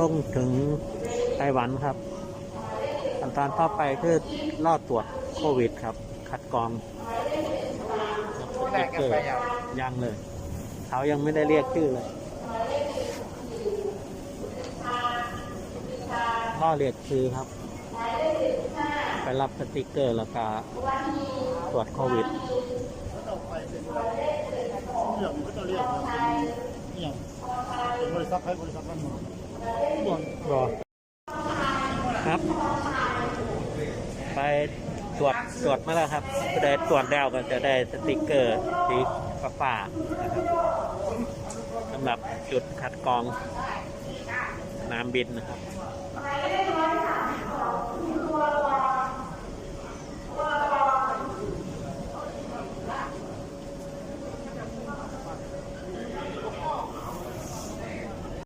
ลงถึงไต้หวันครับขั้นตอนต่อไปคือรอดตรวจโควิดครับ คัดกรองแรกกันไปยังยังเลย เขายังไม่ได้เรียกชื่อเลยรอเรียกชื่อครับ ไปรับสติกเกอร์แล้วก็ตรวจโควิด เรื่องก็จะเรียกว่าเป็นอย่างบริ ษัทใครบริษัทนั้นส่วนรอครับ ไปตรวจตรวจมาแล้วครับจะได้ตรวจแล้วก็จะได้สติกเกอร์สีฟ้าๆนะครับสำหรับจุดคัดกรองน้ำบินนะครับ